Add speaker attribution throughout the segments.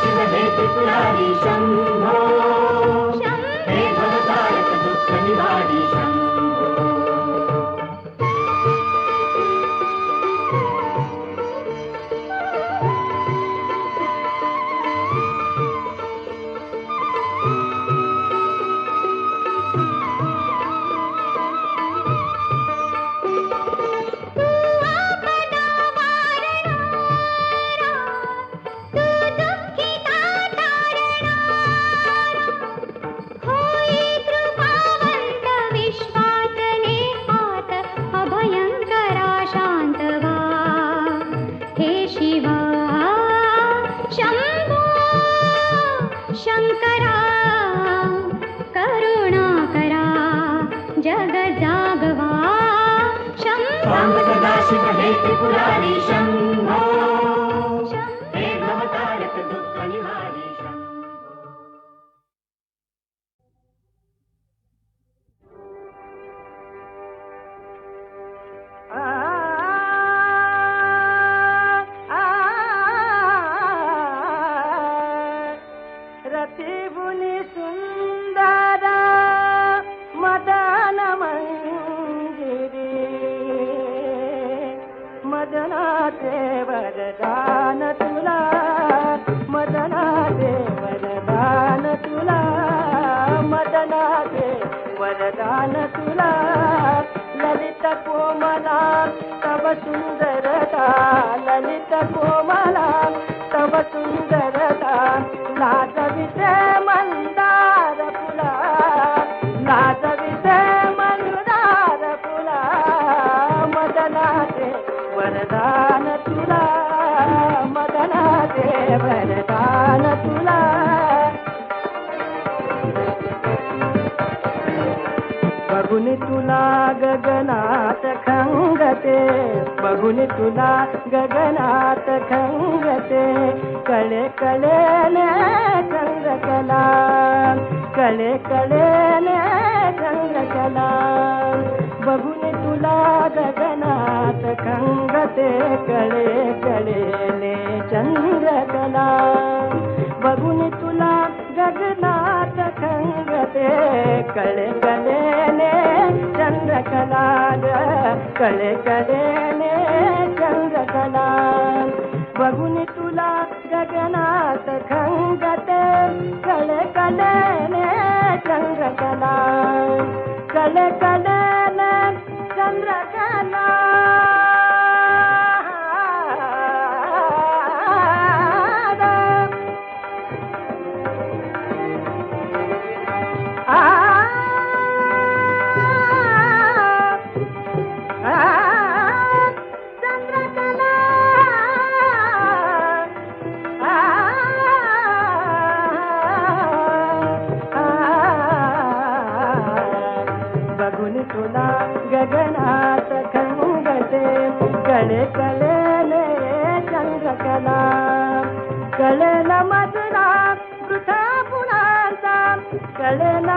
Speaker 1: Sadashiv हे त्रिपुरारी शंभो
Speaker 2: शंभो
Speaker 1: हे भवतारक दुःख निवारी शंभो सांब सदाशिव हे त्रिपुरारी
Speaker 3: लाजविते मन्दार फुला लाजविते मन्दार फुला मदनाते वरदान तुला मदनाते वरदान तुला. बघुनी तुला गगनात खंगते बघुनी तुला गगनात खंगते कळे कळे ने चंद्रकला कळे कळे ने चंद्रकला बघुनी तुला गगनात कंगते कळे कळे चंद्रकला बघून तुला गगनात कंगते कळे कळेने चंद्रकला ग कळे कळेने चंद्रकला बघून तुला गगनात खंगते कळे कळेने चंद्रकला कल कळेने कळेल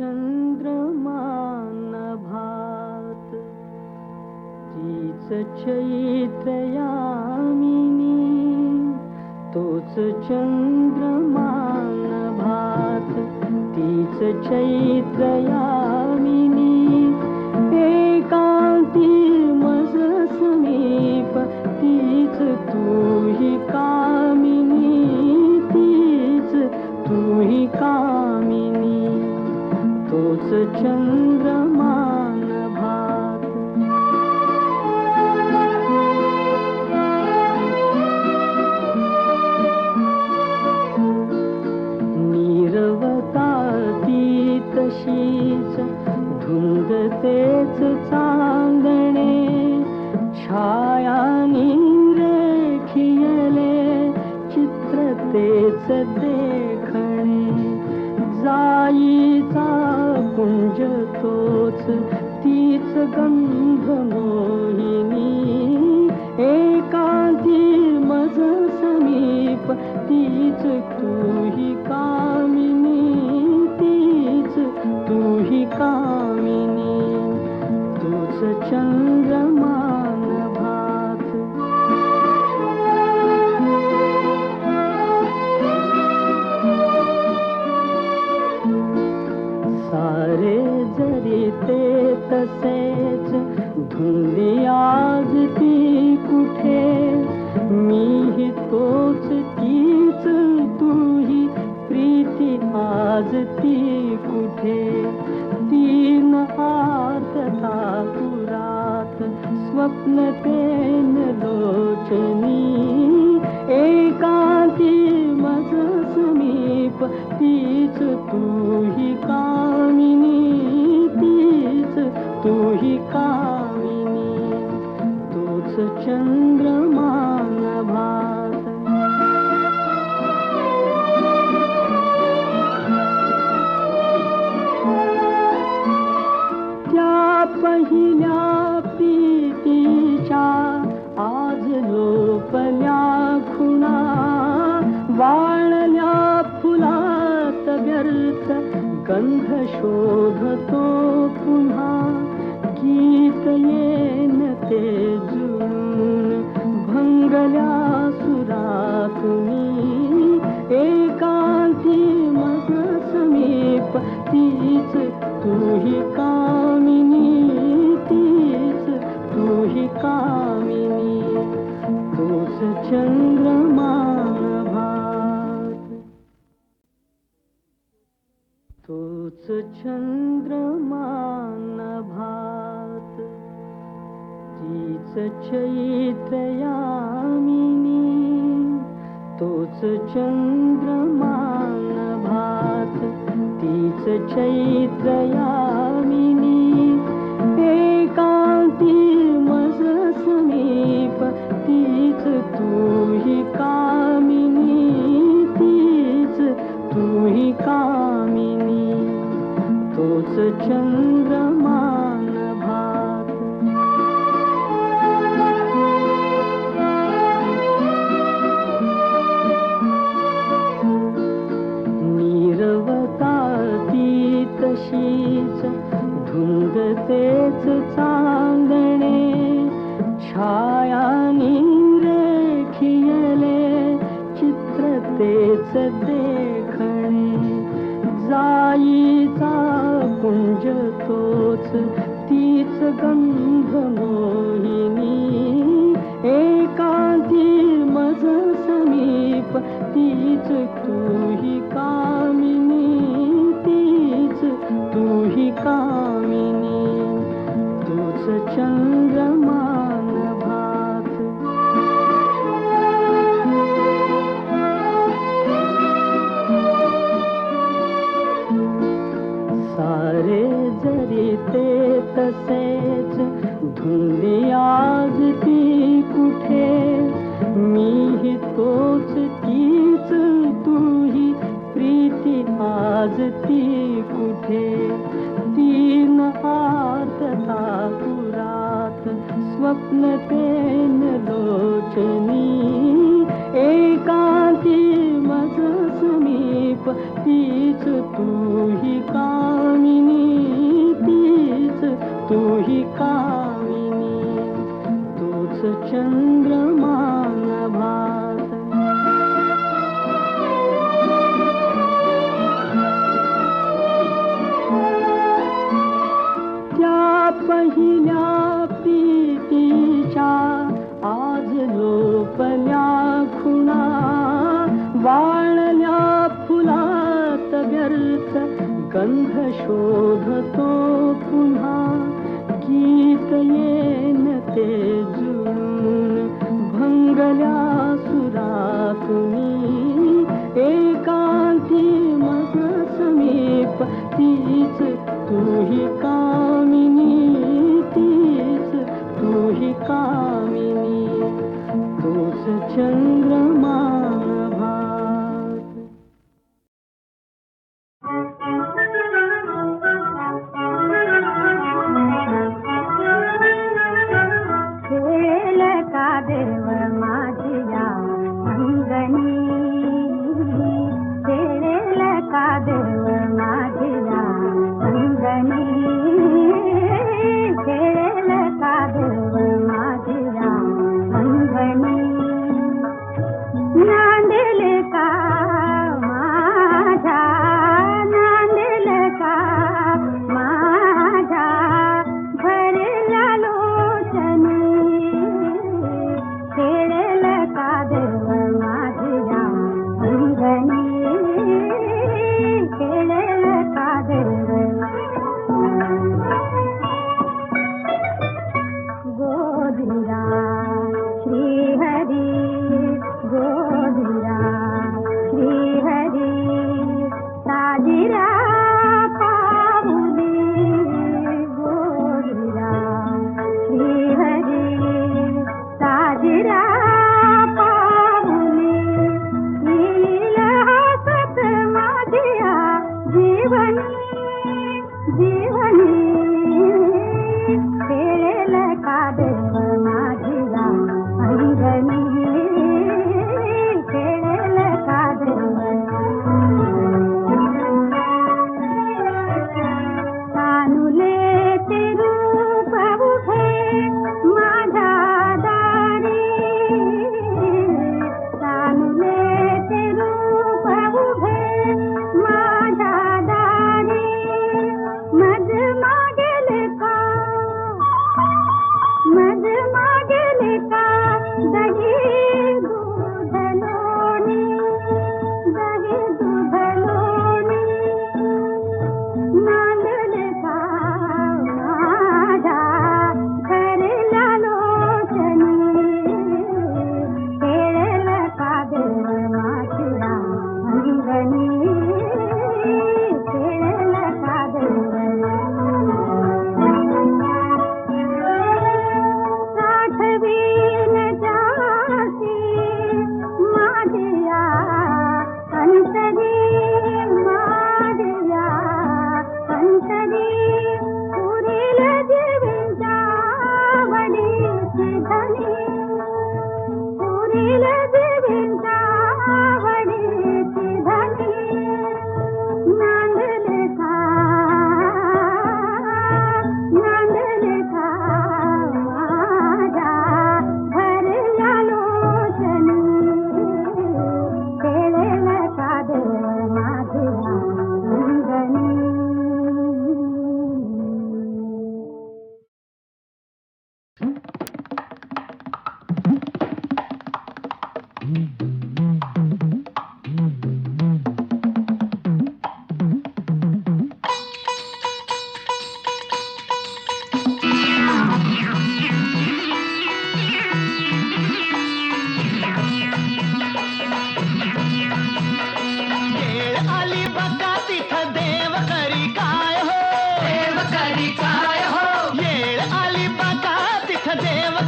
Speaker 4: चंद्रमान भात तीच चैत्रयामिनी तोच चंद्रमान भात तीच चैत्रया देखणे गुञ्जतो कुंज तोच तीच गंध मोहिनी. एकांती मज समीप तीच तू स्वप्न तेन लोचनी एकांती मज समीप तीच तू ही कामिनी तीच तू ही कामिनी तूच चंद्रमान भात त्या पहिल्या पुनः गीतये न ते एकान्ति भङ्गला सुरा एका मसीती का चंद्रमानभात तीच चैत्रयामिनी तोच चंद्रमान भात तीच चैत्रयामिनी एकांती मज समीप तीच तू चंद्र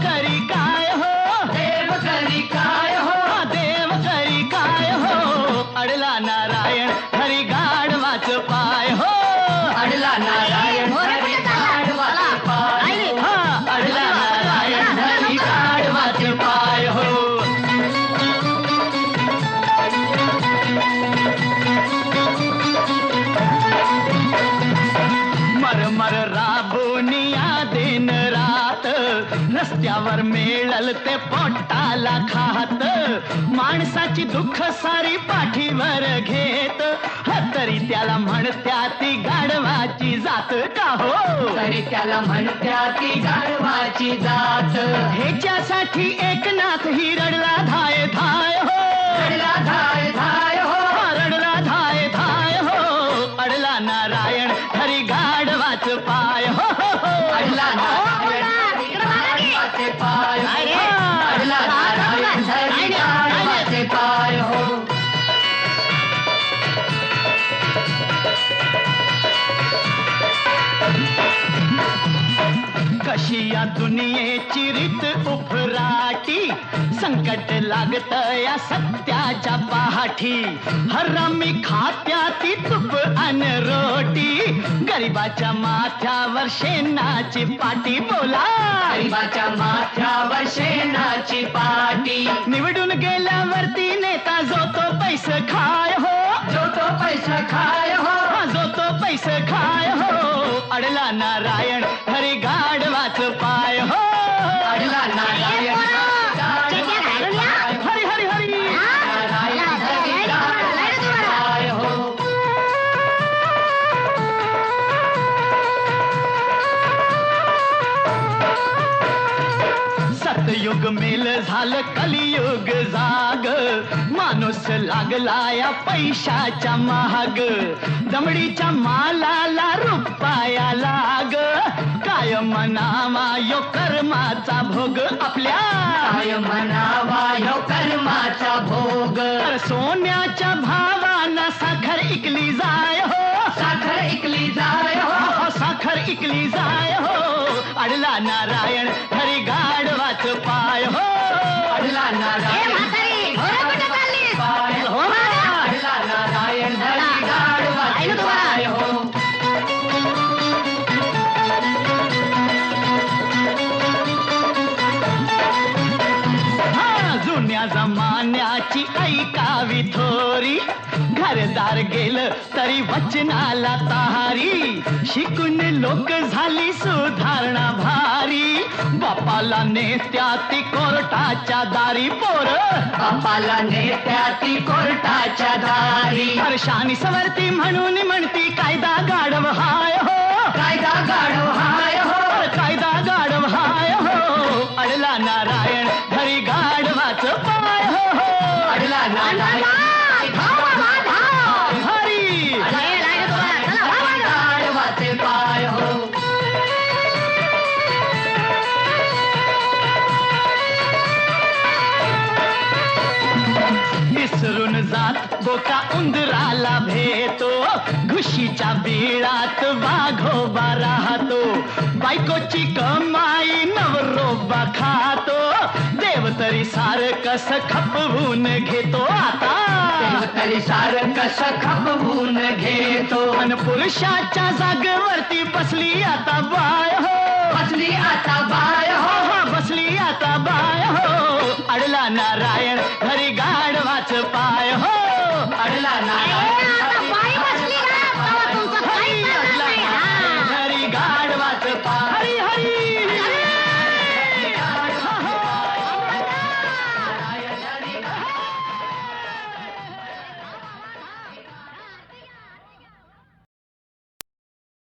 Speaker 2: खरी का
Speaker 5: खात माणसाची दुःख सारी पाठीवर घेत. तरी त्याला म्हणत्या ती गाढवाची जात का हो?
Speaker 6: तरी त्याला म्हणत्या ती गाढवाची जात.
Speaker 5: ह्याच्यासाठी एकनाथ ही रडला धाय धाय हो.
Speaker 6: रडला धाय धाय हो.
Speaker 5: रीत उफराटी संकट लागत या सत्याच्या पहाठी. हरामी खात्या ती तुप अन रोटी गरीबाच्या माथ्यावर शेणाची पाटी बोला.
Speaker 6: गरीबाच्या माथ्यावर शेणाची पाटी.
Speaker 5: निवडून गेल्यावरती नेता जो तो पैसे खाय हो.
Speaker 6: जो तो पैसा खाय हो.
Speaker 5: जो तो पैसे खाय हो. अडला नारायण हरी गाढवाच पाय. झालं कलियुग जाग माणूस लागला या पैशाच्या महाग. दमडीच्या मालाला रुपाया लाग. काय म्हणावा यो कर्माचा भोग आपल्या?
Speaker 6: काय म्हणावा ह्यो कर्माचा भोग?
Speaker 5: सोन्याच्या भावानं साखर इकली जाय हो.
Speaker 6: साखर ऐकली जाय हो.
Speaker 5: साखर इकली जाय हो. अडला नारायण हरी गाढवाच पाय हो.
Speaker 6: अडला ना पाय
Speaker 5: वचनाला तारी शिकून लोक झाली सुधारणा भारी. बापाला नेत्या ती कोर्टाच्या दारी. पोर.
Speaker 6: बापाला नेत्या ती कोर्टाच्या दारी.
Speaker 5: हर्षानी सवरती म्हणून म्हणती कायदा गाढव हाय हो.
Speaker 6: कायदा गाढव हाय हो.
Speaker 5: कायदा जात बोका उंदराला भेटो। घुशीच्या बिळात वाघोबा राहतो। बायकोची कमाई नवरोबा खातो। देव तरी सार कस खपवून घेतो। आता
Speaker 6: देव तरी सार कस खपवून घेतो।
Speaker 5: पण पुरुषाच्या जागेवरती बसली आता बाय हो।
Speaker 6: बसली आता बाय
Speaker 5: हो। बसली आता बाय हो। अडला नारायण नाच पाए हो